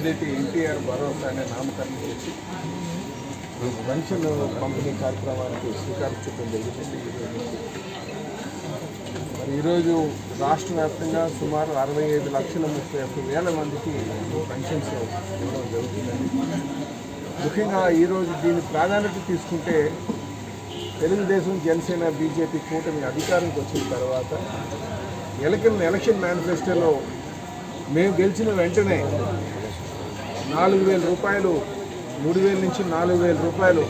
ఏదైతే ఎన్టీఆర్ భరోసా అనే నామకరణం చేసి పెన్షన్ పంపిణీ కార్యక్రమానికి శ్రీకారం చుట్టం జరుగుతుంది. ఈరోజు మరి ఈరోజు రాష్ట్ర వ్యాప్తంగా సుమారు అరవై ఐదు లక్షల ముప్పై ఒక్క వేల మందికి పెన్షన్స్ ఇవ్వడం జరుగుతుందండి ముఖ్యంగా ఈరోజు దీని ప్రాధాన్యత తీసుకుంటే తెలుగుదేశం జనసేన బీజేపీ కూటమి అధికారంకి వచ్చిన తర్వాత ఎలక్షన్ ఎలక్షన్ మేనిఫెస్టోలో మేము గెలిచిన వెంటనే నాలుగు వేల రూపాయలు మూడు వేల నుంచి నాలుగు వేల రూపాయలు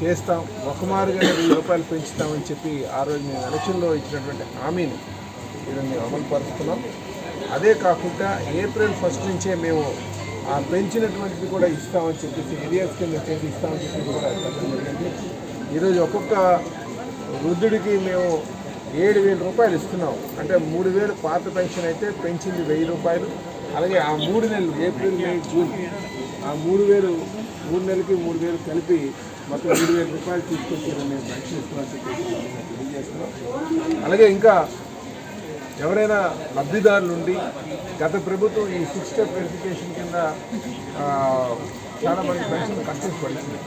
చేస్తాం. ఒక మారుగా వెయ్యి రూపాయలు పెంచుతామని చెప్పి ఆ రోజు మేము ఎలక్షన్లో ఇచ్చినటువంటి హామీని ఈరోజు మేము అమలు పరుస్తున్నాం అదే కాకుండా ఏప్రిల్ ఫస్ట్ నుంచే మేము ఆ పెంచినటువంటిది కూడా ఇస్తామని చెప్పేసి ఏరియాస్ కింద చేసి ఇస్తామని చెప్పి కూడా చెప్పడం జరిగింది. ఈరోజు ఒక్కొక్క వృద్ధుడికి మేము ఏడు వేల రూపాయలు ఇస్తున్నాం. అంటే మూడు వేలు పాత పెన్షన్ అయితే పెంచింది వెయ్యి రూపాయలు. అలాగే ఆ మూడు నెలలు ఏప్రిల్ మే జూన్ ఆ మూడు వేలు మూడు నెలలకి మూడు వేలు కలిపి మొత్తం మూడు వేల రూపాయలు తీసుకొచ్చారని మేము బయట ఇస్తున్నామని చెప్పేసి తెలియజేస్తున్నాం అలాగే ఇంకా ఎవరైనా లబ్ధిదారులు ఉండి గత ప్రభుత్వం ఈ సిక్స్ స్టెప్ వెరిఫికేషన్ కింద చాలా మంది పెన్షన్ కట్టేసి పడుతుంది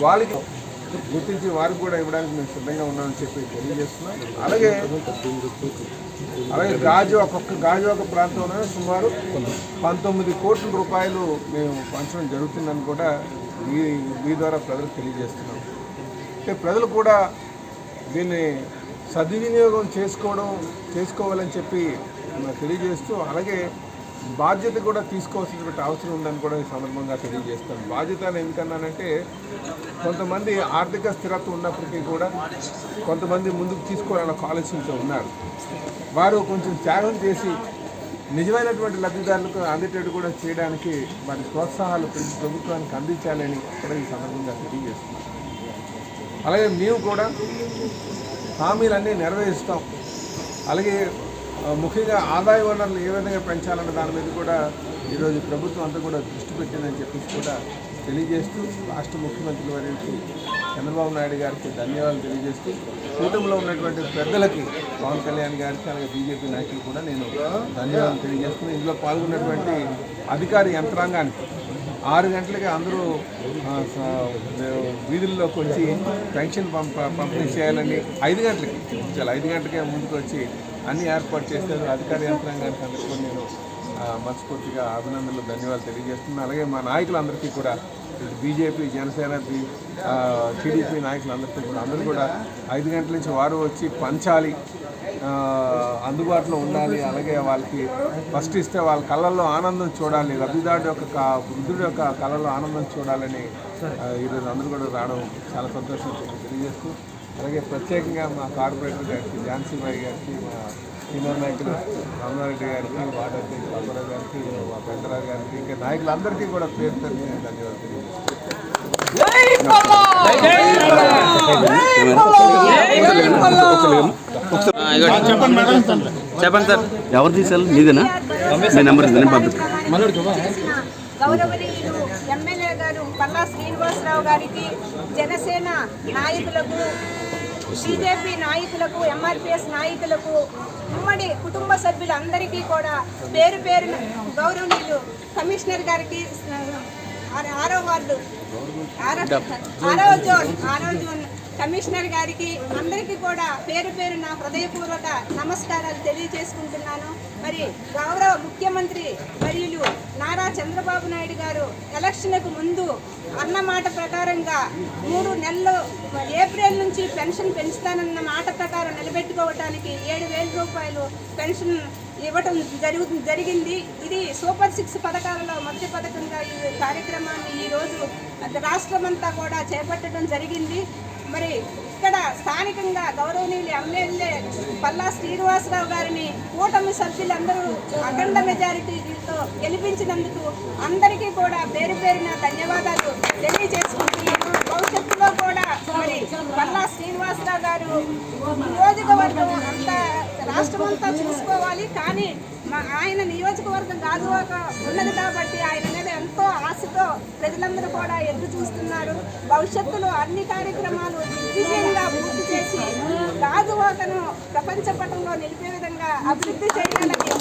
వాళ్ళకి గుర్తించి వారికి కూడా ఇవ్వడానికి మేము సిద్ధంగా ఉన్నామని చెప్పి తెలియజేస్తున్నాం. అలాగే అలాగే గాజు ఒక్కొక్క గాజు ఒక ప్రాంతంలో సుమారు పంతొమ్మిది కోట్ల రూపాయలు మేము పంచడం జరుగుతుందని కూడా ఈ మీ ద్వారా ప్రజలకు తెలియజేస్తున్నాం. అంటే ప్రజలు కూడా దీన్ని సద్వినియోగం చేసుకోవడం చేసుకోవాలని చెప్పి తెలియజేస్తూ అలాగే బాధ్యత కూడా తీసుకోవాల్సినటువంటి అవసరం ఉందని కూడా ఈ సందర్భంగా తెలియజేస్తాను. బాధ్యత అని ఎందుకన్నానంటే కొంతమంది ఆర్థిక స్థిరత్వం ఉన్నప్పటికీ కూడా కొంతమంది ముందుకు తీసుకోవాలన్న ఆలోచనతో ఉన్నారు. వారు కొంచెం త్యాగం చేసి నిజమైనటువంటి లబ్ధిదారులకు అందేటట్టు కూడా చేయడానికి వారి ప్రోత్సాహాలు ప్రభుత్వానికి అందించాలని కూడా ఈ సందర్భంగా తెలియజేస్తున్నాం అలాగే మేము కూడా హామీలన్నీ నెరవేరుస్తాం. అలాగే ముఖ్యంగా ఆదాయ వనరులు ఏ విధంగా పెంచాలన్న దాని మీద కూడా ఈరోజు ప్రభుత్వం అంతా కూడా దృష్టి పెట్టిందని చెప్పేసి కూడా తెలియజేస్తూ రాష్ట్ర ముఖ్యమంత్రి వారికి చంద్రబాబు నాయుడు గారికి ధన్యవాదాలు తెలియజేస్తూ కూటమిలో ఉన్నటువంటి పెద్దలకి పవన్ కళ్యాణ్ గారికి అలాగే బీజేపీ నాయకులు కూడా నేను ధన్యవాదాలు తెలియజేస్తూ ఇందులో పాల్గొన్నటువంటి అధికారి యంత్రాంగానికి ఆరు గంటలకి అందరూ వీధుల్లోకి వచ్చి పెన్షన్ పంప పంపిణీ చేయాలని ఐదు గంటలకి చాలా ఐదు గంటలకే ముందుకు వచ్చి అన్ని ఏర్పాటు చేశారు అధికార యంత్రాంగానికి అందరికీ కూడా నేను మనస్ఫూర్తిగా అభినందనలు ధన్యవాదాలు తెలియజేస్తున్నాను. అలాగే మా నాయకులందరికీ కూడా బీజేపీ జనసేన టీడీపీ నాయకులందరికీ కూడా అందరూ కూడా ఐదు గంటల నుంచి వారు వచ్చి పంచాలి అందుబాటులో ఉండాలి అలాగే వాళ్ళకి ఫస్ట్ ఇస్తే వాళ్ళ కళ్ళల్లో ఆనందం చూడాలి లబ్ధిదారుడు యొక్క వృద్ధుడు వృద్ధుడి యొక్క కళ్ళల్లో ఆనందం చూడాలని ఈరోజు అందరూ కూడా రావడం చాలా సంతోషం తెలియజేస్తూ అలాగే ప్రత్యేకంగా మా కార్పొరేటర్ గారికి ఝాన్సీ బాయి గారికి మా సీనియర్ నాయకులు రామారెడ్డి గారికి వార్డు అధ్యక్షులు అబ్బారావు గారికి మా పెద్దరావు గారికి ఇంకా నాయకులందరికీ కూడా పేరు పేరు మీద ధన్యవాదాలు చెప్పండి సార్ ఎవరు తీసారు మీదేనా మీ నెంబర్ ఇదే పంపిస్తాను గౌరవనీయులు ఎమ్మెల్యే గారు పల్లా శ్రీనివాసరావు గారికి జనసేన నాయకులకు బీజేపీ నాయకులకు ఎంఆర్పిఎస్ నాయకులకు ఉమ్మడి కుటుంబ సభ్యులందరికీ కూడా పేరు పేరున గౌరవనీయులు కమిషనర్ గారికి ఆరో- వార్డు ఆరో ఆరో జోన్ ఆరో జోన్ కమిషనర్ గారికి అందరికీ కూడా పేరు పేరు నా హృదయపూర్వక నమస్కారాలు తెలియజేసుకుంటున్నాను. మరి గౌరవ ముఖ్యమంత్రి వర్యులు నారా చంద్రబాబు నాయుడు గారు ఎలక్షన్కు ముందు అన్న మాట ప్రకారంగా మూడు నెలలు ఏప్రిల్ నుంచి పెన్షన్ పెంచుతానన్న మాట ప్రకారం నిలబెట్టుకోవటానికి ఏడు వేల రూపాయలు పెన్షన్ ఇవ్వటం జరుగు జరిగింది. ఇది సూపర్ సిక్స్ పథకాలలో మొదటి పథకంగా ఈ కార్యక్రమాన్ని ఈరోజు రాష్ట్రమంతా కూడా చేపట్టడం జరిగింది. మరి ఇక్కడ స్థానికంగా గౌరవనీయులు ఎమ్మెల్యే పల్లా శ్రీనివాసరావు గారిని కూటమి సభ్యులందరూ అఖండ మెజారిటీతో గెలిపించినందుకు అందరికీ కూడా పేరు పేరున ధన్యవాదాలు తెలియజేసుకుంటున్నాను భవిష్యత్తులో కూడా మరి పల్లా శ్రీనివాసరావు గారు నియోజకవర్గం అంతా రాష్ట్రం అంతా చూసుకోవాలి కానీ మా ఆయన నియోజకవర్గం కాదు ఒక ఉన్నది కాబట్టి ఆయన మీద ఎంతో ఆశతో ప్రజలందరూ కూడా ఎదురు చూస్తున్నారు. భవిష్యత్తులో అన్ని కార్యక్రమాలు విజయంగా పూర్తి చేసి గాజువాకను ప్రపంచ పటంలో నిలిపే విధంగా అభివృద్ధి చేయాలని